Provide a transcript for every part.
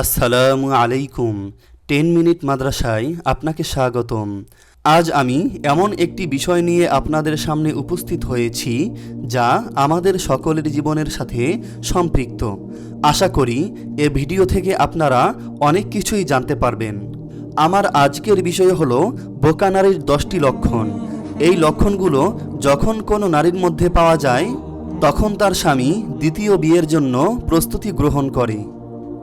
আসসালামু আলাইকুম। Ten minute মাদ্রাসায় আপনাকে স্বাগতম। আজ আমি এমন একটি বিষয় নিয়ে আপনাদের সামনে উপস্থিত হয়েছি, যা আমাদের সকলের জীবনের সাথে সম্পৃক্ত। আশা করি এ ভিডিও থেকে আপনারা অনেক কিছুই জানতে পারবেন। আমার আজকের বিষয় হলো বোকা নারীর দশটি লক্ষণ। এই লক্ষণগুলো যখন কোনো নারীর মধ্যে পাওয়া যায়, তখন তার স্বামী দ্বিতীয় বিয়ের জন্য প্রস্তুতি গ্রহণ করে।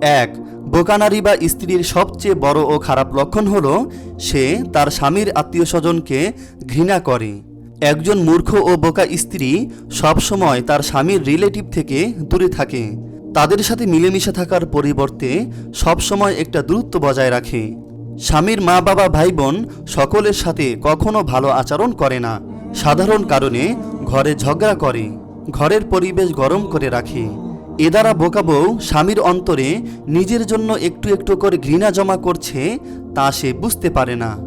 এক বোকানারি বা স্ত্রীর সবচেয়ে বড় ও খারাপ লক্ষণ হল সে তার স্বামীর আত্মীয় স্বজনকে ঘৃণা করে। একজন মূর্খ ও বোকা স্ত্রী সবসময় তার স্বামীর রিলেটিভ থেকে দূরে থাকে। তাদের সাথে মিলেমিশে থাকার পরিবর্তে সবসময় একটা দূরত্ব বজায় রাখে। স্বামীর মা, বাবা ভাই বোন সকলের সাথে কখনো ভালো আচরণ করে না। সাধারণ কারণে ঘরে ঝগড়া করে, ঘরের পরিবেশ গরম করে রাখে। এ দ্বারা স্বামীর অন্তরে নিজের জন্য একটু একটু করে ঘৃণা জমা করছে, তা সে বুঝতে পারে না।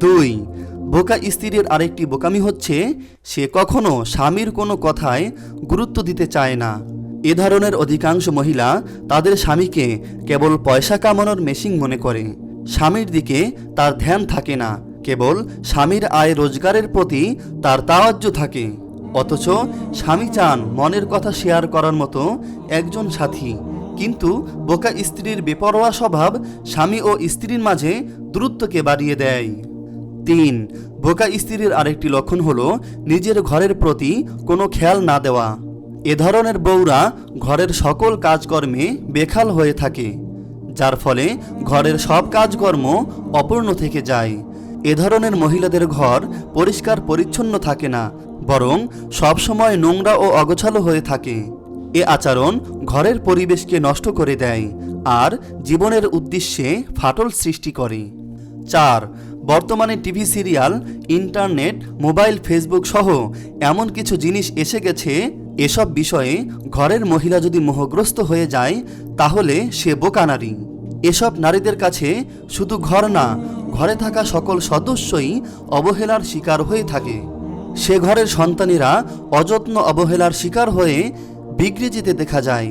দুই, বোকা স্ত্রীর আরেকটি বোকামি হচ্ছে, সে কখনো স্বামীর কোনো কথায় গুরুত্ব দিতে চায় না। এ ধরনের অধিকাংশ মহিলা তাদের স্বামীকে কেবল পয়সা কামানোর মেশিন মনে করে। স্বামীর দিকে তার ধ্যান থাকে না, কেবল স্বামীর আয় রোজগারের প্রতি তার তাওয়াজ্য থাকে। অথচ স্বামী চান মনের কথা শেয়ার করার মতো একজন সাথী। কিন্তু বোকা স্ত্রীর বেপরোয়া স্বভাব স্বামী ও স্ত্রীর মাঝে দূরত্বকে বাড়িয়ে দেয়। তিন, বোকা স্ত্রীর আরেকটি লক্ষণ হলো নিজের ঘরের প্রতি কোনো খেয়াল না দেওয়া। এ ধরনের বউরা ঘরের সকল কাজকর্মে বেখাল হয়ে থাকে, যার ফলে ঘরের সব কাজকর্ম অপূর্ণ থেকে যায়। এ ধরনের মহিলাদের ঘর পরিষ্কার পরিচ্ছন্ন থাকে না, বরং সবসময় নোংরা ও অগোছালো হয়ে থাকে। এ আচরণ ঘরের পরিবেশকে নষ্ট করে দেয় আর জীবনের উদ্দেশ্যে ফাটল সৃষ্টি করে। চার, বর্তমানে TV serial, internet, mobile, Facebook সহ এমন কিছু জিনিস এসে গেছে, এসব বিষয়ে ঘরের মহিলা যদি মোহগ্রস্ত হয়ে যায়, তাহলে সে বোকা নারী। এসব নারীদের কাছে শুধু ঘর না ঘরে থাকা সকল সদস্যই অবহেলার শিকার হয়ে থাকে। সে ঘরের সন্তানেরা অযত্ন অবহেলার শিকার হয়ে বিগড়ে যেতে দেখা যায়।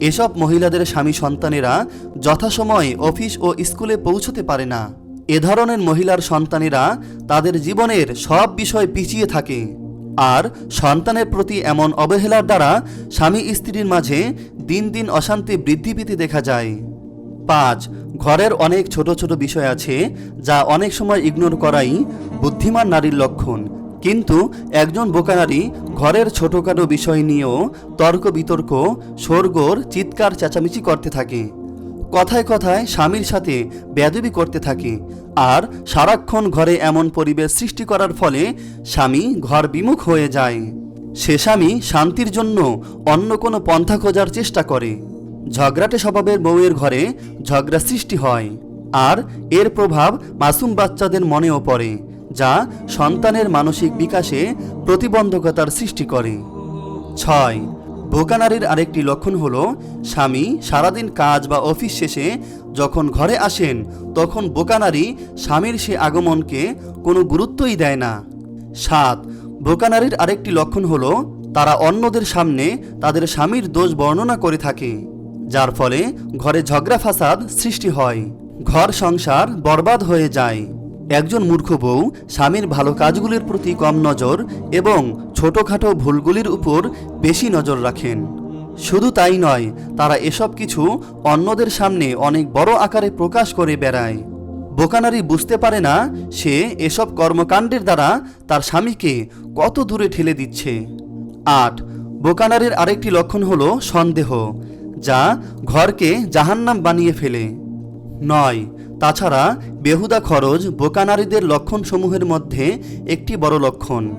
এসব মহিলাদের স্বামী সন্তানেরা যথাসময়ে অফিস ও স্কুলে পৌঁছতে পারে না। এ ধরনের মহিলার সন্তানেরা তাদের জীবনের সব বিষয় পিছিয়ে থাকে। আর সন্তানের প্রতি এমন অবহেলার দ্বারা স্বামী স্ত্রীর মাঝে দিন দিন অশান্তি বৃদ্ধি পেতে দেখা যায়। পাঁচ। ঘরের অনেক ছোট ছোট বিষয় আছে যা অনেক সময় ইগনোর করাই বুদ্ধিমান নারীর লক্ষণ। কিন্তু একজন বোকা নারী ঘরের ছোটোখাটো বিষয় নিয়েও তর্ক, বিতর্ক সরগোর চিৎকার, চেঁচামেচি করতে থাকে। কথায় কথায় স্বামীর সাথে বেদবি করতে থাকে। আর সারাক্ষণ ঘরে এমন পরিবেশ সৃষ্টি করার ফলে স্বামী ঘর বিমুখ হয়ে যায়। সে স্বামী শান্তির জন্য অন্য কোনো পন্থা খোঁজার চেষ্টা করে। ঝগড়াটে স্বভাবের বউয়ের ঘরে ঝগড়া সৃষ্টি হয়। আর এর প্রভাব মাসুম বাচ্চাদের মনেও পড়ে, যা সন্তানের মানসিক বিকাশে প্রতিবন্ধকতার সৃষ্টি করে। ছয়, বোকা নারীর আরেকটি লক্ষণ হল, স্বামী সারাদিন কাজ বা অফিস শেষে যখন ঘরে আসেন, তখন বোকা নারী স্বামীর সে আগমনকে কোনো গুরুত্বই দেয় না। সাত, বোকা নারীর আরেকটি লক্ষণ হল, তারা অন্যদের সামনে তাদের স্বামীর দোষ বর্ণনা করে থাকে। যার ফলে ঘরে ঝগড়া ফাসাদ সৃষ্টি হয়। ঘর সংসার বরবাদ হয়ে যায়। একজন মূর্খ বউ স্বামীর ভালো কাজগুলির প্রতি কম নজর এবং ছোটোখাটো ভুলগুলির উপর বেশি নজর রাখেন। শুধু তাই নয়, তারা এসব কিছু অন্যদের সামনে অনেক বড় আকারে প্রকাশ করে বেড়ায়। বোকানারি বুঝতে পারে না সে এসব কর্মকাণ্ডের দ্বারা তার স্বামীকে কত দূরে ঠেলে দিচ্ছে। আট বোকানারির আরেকটি লক্ষণ হলো সন্দেহ। যা ঘরকে জাহান্নাম বানিয়ে ফেলে। নয়, তাছাড়া বেহুদা খরচ বোকা নারীদের লক্ষণসমূহের মধ্যে একটি বড় লক্ষণ।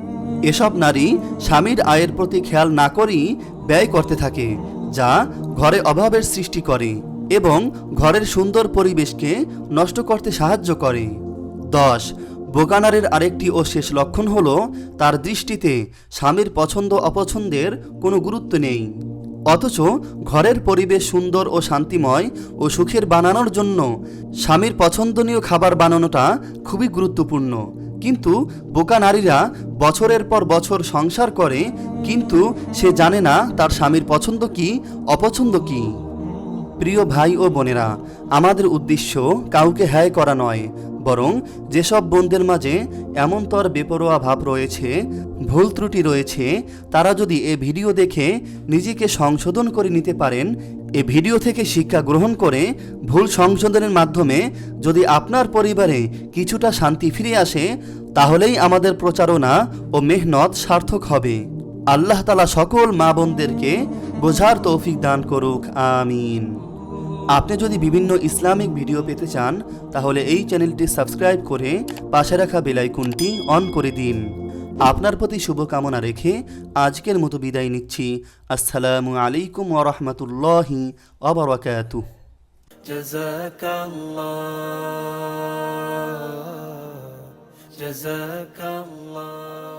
এসব নারী স্বামীর আয়ের প্রতি খেয়াল না করেই ব্যয় করতে থাকে, যা ঘরে অভাবের সৃষ্টি করে এবং ঘরের সুন্দর পরিবেশকে নষ্ট করতে সাহায্য করে। দশ বোকানারের আরেকটি ও শেষ লক্ষণ হলো তার দৃষ্টিতে স্বামীর পছন্দ অপছন্দের কোনো গুরুত্ব নেই। অথচ ঘরের পরিবেশ সুন্দর ও শান্তিময় ও সুখের বানানোর জন্য স্বামীর পছন্দনীয় খাবার বানানোটা খুবই গুরুত্বপূর্ণ। কিন্তু বোকা নারীরা বছরের পর বছর সংসার করে, কিন্তু সে জানে না তার স্বামীর পছন্দ কি, অপছন্দ কি। প্রিয় ভাই ও বোনেরা, আমাদের উদ্দেশ্য কাউকে হ্যায় করা নয় বরং যেসব বোনদের মাঝে এমনতর বেপরোয়া ভাব রয়েছে, ভুল ত্রুটি রয়েছে, তারা যদি এ ভিডিও দেখে নিজেকে সংশোধন করে নিতে পারেন, এ ভিডিও থেকে শিক্ষা গ্রহণ করে ভুল সংশোধনের মাধ্যমে যদি আপনার পরিবারে কিছুটা শান্তি ফিরে আসে, তাহলেই আমাদের প্রচারণা ও মেহনত সার্থক হবে। আল্লাহ তালা সকল মা বোনদেরকে বোঝার তৌফিক দান করুক, আমিন। আপনি যদি বিভিন্ন ইসলামিক ভিডিও পেতে চান তাহলে এই চ্যানেলটি সাবস্ক্রাইব করে পাশে রাখা বেলাইকুনটি অন করে দিন আপনার প্রতি শুভকামনা রেখে আজকের মতো বিদায় নিচ্ছি আসসালামু আলাইকুম ওরহমতুল্লাহি অবরাকাতুহ جزاك الله جزاك الله